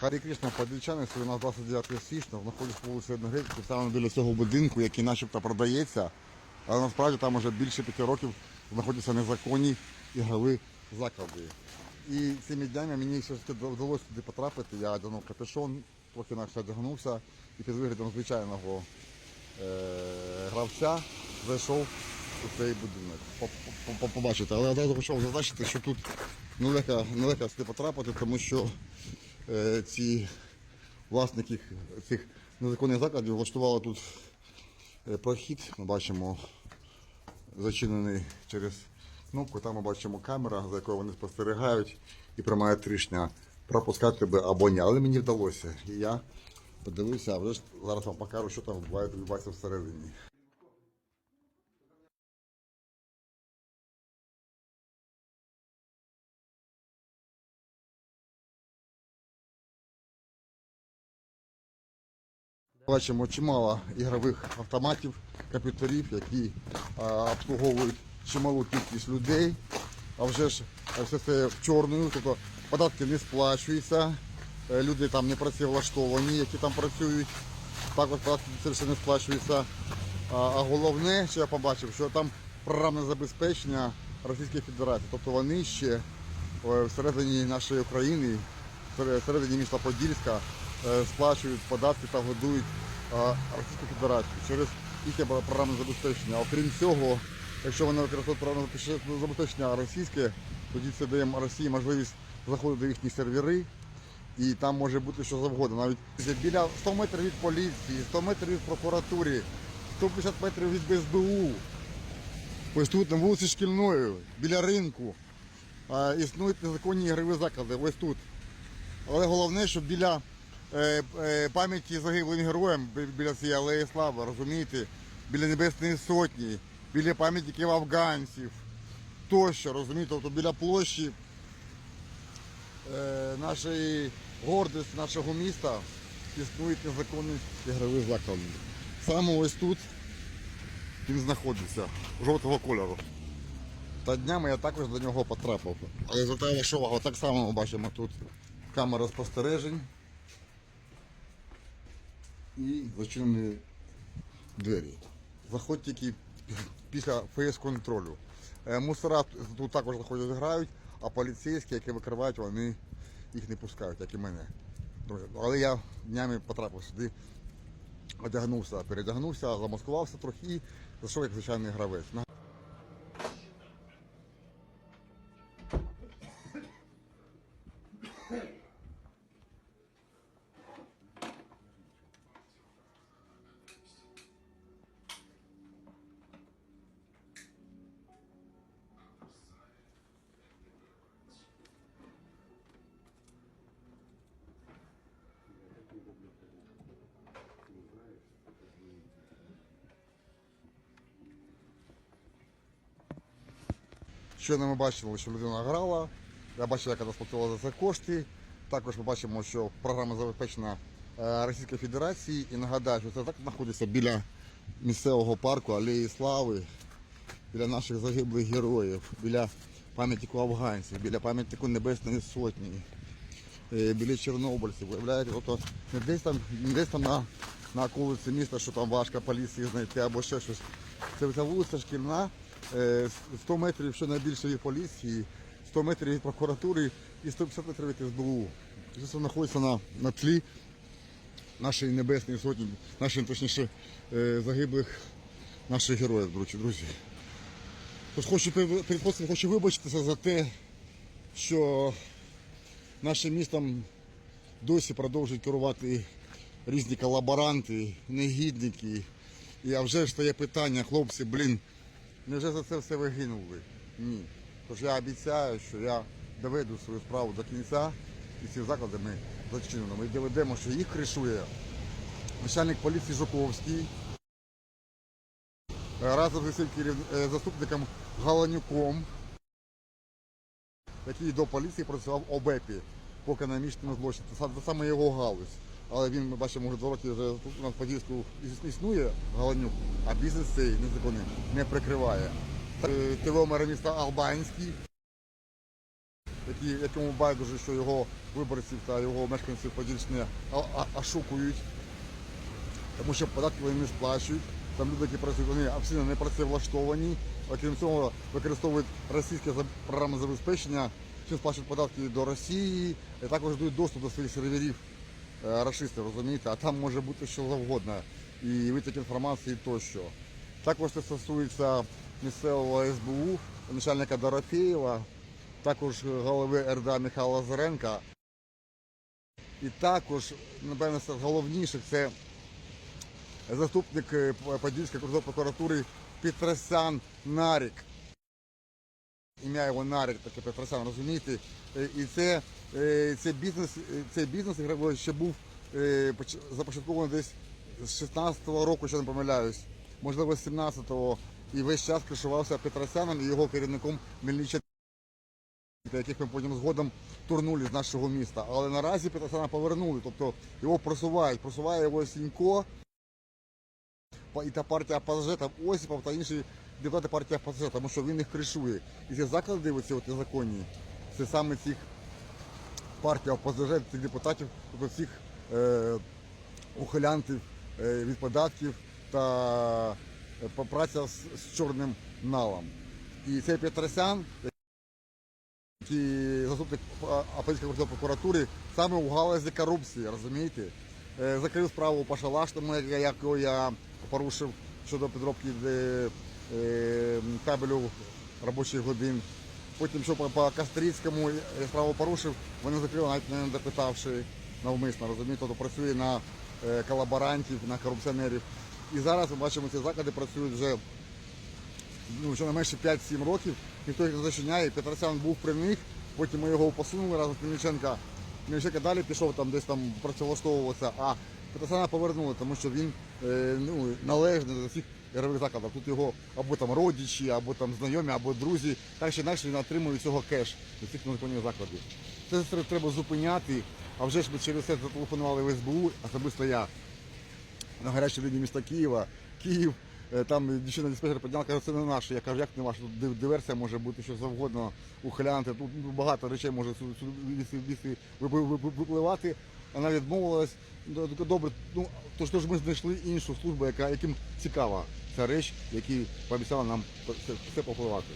Харі Кришна, подільчани, у нас 29 січня, знаходиться вулиці Одногрецькій, саме біля цього будинку, який начебто продається, але насправді там вже більше п'яти років знаходяться незаконні ігрові заклади. І цими днями мені все ж таки вдалося туди потрапити, я одягнув капюшон, трохи інакше одягнувся і під виглядом звичайного е- гравця зайшов у цей будинок. По- по- по- Побачите, але одразу хочу зазначити, що тут нелегко, сюди потрапити, тому що ці власники цих незаконних закладів влаштували тут е, прохід. Ми бачимо зачинений через кнопку. Там ми бачимо камера, за якою вони спостерігають і приймають рішення пропускати тебе або ні. Але мені вдалося. І я подивився, а вже зараз вам покажу, що там відбувається всередині. Бачимо чимало ігрових автоматів, комп'ютерів, які обслуговують чималу кількість людей. А вже ж все це в чорною, тобто податки не сплачуються, е, люди там не працевлаштовані, які там працюють, також податки все не сплачуються. А, головне, що я побачив, що там програмне забезпечення Російської Федерації, тобто вони ще е, всередині нашої України, всередині міста Подільська сплачують податки та годують е, Російську Федерацію через їхнє програмне забезпечення. Окрім цього, якщо вони використовують програмне забезпечення російське, тоді це дає Росії можливість заходити до їхні сервери. І там може бути що завгодно. Навіть біля 100 метрів від поліції, 100 метрів від прокуратури, 150 метрів від СБУ. Ось тут на вулиці Шкільної, біля ринку, існують незаконні ігрові заклади. Ось тут. Але головне, що біля е, е, пам'яті загиблим героям, біля цієї алеї слави, розумієте, біля Небесної Сотні, біля пам'ятників афганців, тощо, розумієте, тобто біля площі е, нашої гордості, нашого міста існують незаконні ігрові заклади. Саме ось тут він знаходиться, жовтого кольору. Та днями я також до нього потрапив. Але звертаю вашу увагу, так само ми бачимо тут камера спостережень і зачинені двері. Заходь тільки після ФС-контролю. Е, Мусора тут також заходять грають, а поліцейські, які викривають, вони їх не пускають, як і мене. Але я днями потрапив сюди, одягнувся, передягнувся, замаскувався трохи зайшов як звичайний гравець. Щойно ми бачили, що людина грала. Я бачив, як вона за це кошти. Також ми бачимо, що програма забезпечена е, Російської Федерації. І нагадаю, що це так знаходиться біля місцевого парку Алеї Слави, біля наших загиблих героїв, біля пам'ятнику афганців, біля пам'ятнику Небесної Сотні, е, біля чорнобильців. Тобто не десь там, не десь там на, на околиці міста, що там важко поліції знайти або ще щось. Це ця вулиця шкільна, 100 метрів що найбільше від поліції, 100 метрів від прокуратури і 150 метрів від СБУ. Це знаходиться на, на тлі нашої небесної сотні, наших, точніше, е, загиблих наших героїв, друзі. Тож хочу перед перед хочу вибачитися за те, що нашим містом досі продовжують керувати різні колаборанти, негідники. І а вже ж стає питання, хлопці, блін, невже за це все ви гинули? Ні. Тож я обіцяю, що я доведу свою справу до кінця і ці заклади ми зачинено. Ми доведемо, що їх кришує начальник поліції Жуковський разом своїм керів- е, заступником Галанюком, який до поліції працював ОБЕПі по економічному злочину. Це саме його галузь. Але він, ми бачимо, вже два роки вже тут у нас Подільську іс- існує Галанюк, а бізнес цей незаконний не прикриває. Е, ТВ мера міста Албанський якому байдуже, що його виборців та його мешканців Подільщини ошукують, тому що податки вони не сплачують. Там люди, які працюють, вони абсолютно не працевлаштовані. Окрім цього, використовують російське програмне забезпечення, чим сплачують податки до Росії, і також дають доступ до своїх серверів е, рашистів, розумієте, а там може бути що завгодно. І витік інформації тощо. Також це стосується місцевого СБУ, начальника Дорофєєва, також голови РДА Михайла Заренка. І також, напевно, з головніших це заступник е, Подільської окружної прокуратури Петросян Нарік. Ім'я його Нарік, таке Петросян, розумієте? Е, І це, е, це бізнес, е, цей бізнес ігровий ще був започаткований десь з 16-го року, якщо не помиляюсь, можливо, з 17-го. І весь час кришувався Петросяном і його керівником Мельниченко, яких ми потім згодом турнули з нашого міста. Але наразі Петросяна повернули, тобто його просувають, просуває його Сінько, і та партія ПСЖ, там Осіпов та інші депутати партії ПСЖ, тому що він їх кришує. І ці заклади, оці от незаконні, це саме цих партій ОПЗЖ, цих депутатів, тобто цих е, ухилянтів е, від податків та е, праця з, з чорним налом. І цей Петросян, який заступник Апельської прокуратури, саме у галузі корупції, розумієте? Е, Закрив справу по Шалаштому, як- яку я порушив щодо підробки е, е, кабелю робочих годин. Потім, що по, Кастрицькому я справу порушив, вони закрили, навіть не допитавши навмисно, розумієте, тобто працює на е, колаборантів, на корупціонерів. І зараз ми бачимо, ці заклади працюють вже ну, щонайменше 5-7 років, ніхто їх не зачиняє. Петросян був при них, потім ми його посунули разом з Мельниченка. Мельниченко далі пішов там десь там працевлаштовуватися, Петросяна повернули, тому що він е, ну, належний до всіх ігрових закладів. Тут його або там родичі, або там знайомі, або друзі. Так чи інакше він отримує цього кеш до цих незаконних закладів. Це треба зупиняти. А вже ж ми через це зателефонували в СБУ, особисто я на гарячій лінії міста Києва. Київ, е, там дівчина диспетчер підняла, каже, це не наше. Я кажу, як не ваше? Тут диверсія може бути що завгодно, ухилянти, тут багато речей може випливати. Вона відмовилась. Ну, Добре, ну то то ж ми знайшли іншу службу, яка яким цікава ця реч, які пообіцяла нам все, все попливати.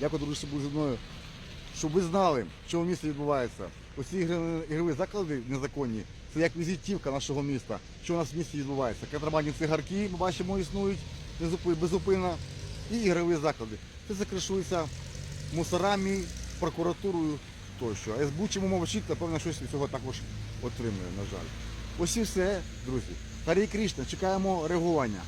Дякую, друзі, що зі мною. Щоб ви знали, що в місті відбувається. Усі ігрові заклади незаконні, це як візитівка нашого міста. Що у нас в місті відбувається? Контрабандні цигарки, ми бачимо, існують безупи- безупинно. І ігрові заклади. Це закришується мусорами, прокуратурою тощо. А СБУ чому мовчить, напевно, щось від цього також отримує, на жаль. Ось і все, друзі. Харі Крішна, чекаємо реагування.